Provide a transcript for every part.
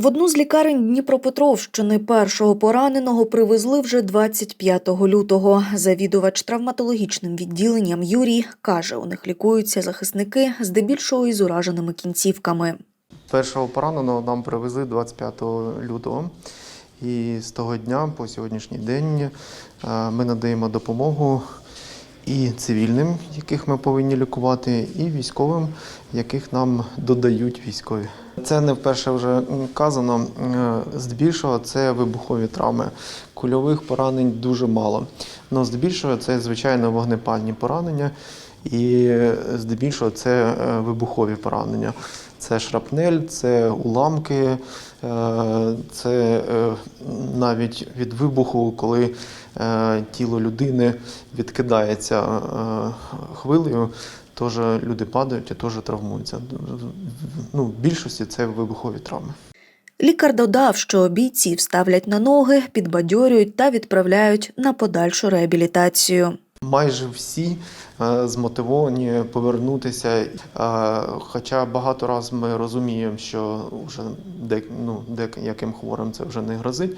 В одну з лікарень Дніпропетровщини першого пораненого привезли вже 25 лютого. Завідувач травматологічним відділенням Юрій каже, у них лікуються захисники здебільшого із ураженими кінцівками. Першого пораненого нам привезли 25 лютого. І з того дня по сьогоднішній день е, ми надаємо допомогу і цивільним, яких ми повинні лікувати, і військовим, яких нам додають військові. Це не вперше вже казано. е, Здебільшого це вибухові травми. Кульових поранень дуже мало. Але здебільшого це звичайно вогнепальні поранення, і е, здебільшого це е, вибухові поранення. Це шрапнель, це уламки, це навіть від вибуху, коли тіло людини відкидається хвилею, теж люди падають і теж травмуються. Ну, в більшості це вибухові травми. Лікар додав, що бійців ставлять на ноги, підбадьорюють та відправляють на подальшу реабілітацію. Майже всі е, змотивовані повернутися. Е, Хоча багато разів ми розуміємо, що вже де, ну, деяким хворим це вже не грозить,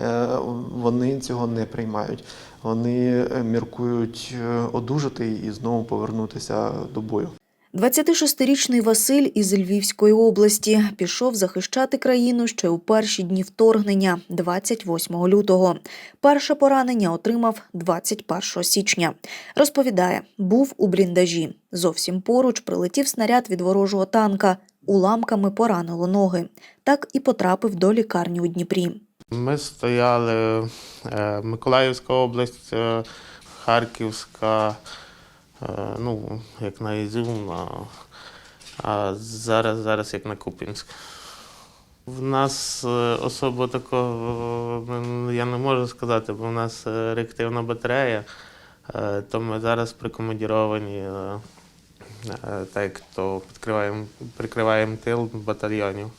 е, вони цього не приймають. Вони міркують одужати і знову повернутися до бою. 26-річний Василь із Львівської області пішов захищати країну ще у перші дні вторгнення, 28 лютого. Перше поранення отримав 21 січня. Розповідає, був у бліндажі. Зовсім поруч прилетів снаряд від ворожого танка. Уламками поранило ноги. Так і потрапив до лікарні у Дніпрі. Ми стояли е, Миколаївська область, е, Харківська, ну, як на Ізюм, а, а зараз, зараз як на Купінськ. В нас е, особо такого е, я не можу сказати, бо в нас е, реактивна батарея, е, то ми зараз прикомандіровані, е, е, так то підкриваємо, прикриваємо тил батальйонів.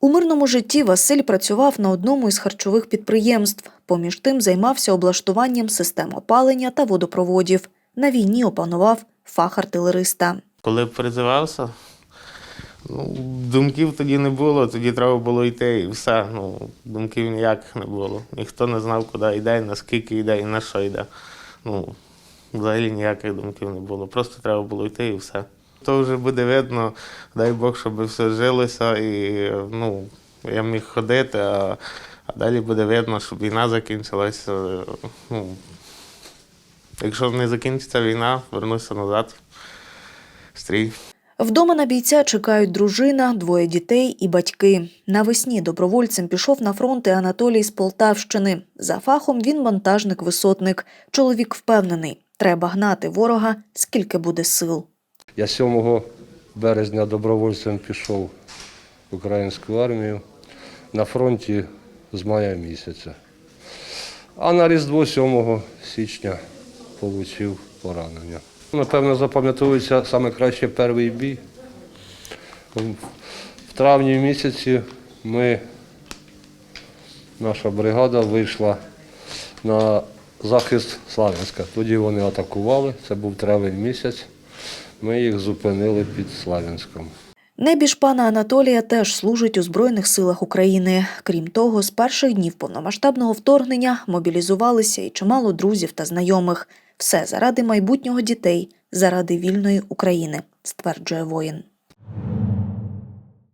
У мирному житті Василь працював на одному із харчових підприємств. Поміж тим займався облаштуванням систем опалення та водопроводів. На війні опанував фах артилериста. Коли призивався, ну, думків тоді не було, тоді треба було йти і все. Ну, думків ніяких не було. Ніхто не знав, куди йде, наскільки йде і на що йде. Ну, взагалі ніяких думків не було. Просто треба було йти і все. То вже буде видно, дай Бог, щоб все жилося і ну, я міг ходити, а, а далі буде видно, щоб війна закінчилася. Ну, якщо не закінчиться війна, вернуся назад. Стрій. Вдома на бійця чекають дружина, двоє дітей і батьки. Навесні добровольцем пішов на фронт і Анатолій з Полтавщини. За фахом він монтажник-висотник. Чоловік впевнений, треба гнати ворога, скільки буде сил. Я 7 березня добровольцем пішов в українську армію на фронті з мая місяця. А на Різдво 7 січня отримав поранення. Напевно, запам'ятовується саме краще перший бій. В травні місяці ми, наша бригада вийшла на захист Славянська. Тоді вони атакували, це був травень місяць. Ми їх зупинили під Славянськом. Небіж пана Анатолія теж служить у Збройних силах України. Крім того, з перших днів повномасштабного вторгнення мобілізувалися і чимало друзів та знайомих. Все заради майбутнього дітей, заради вільної України, стверджує воїн.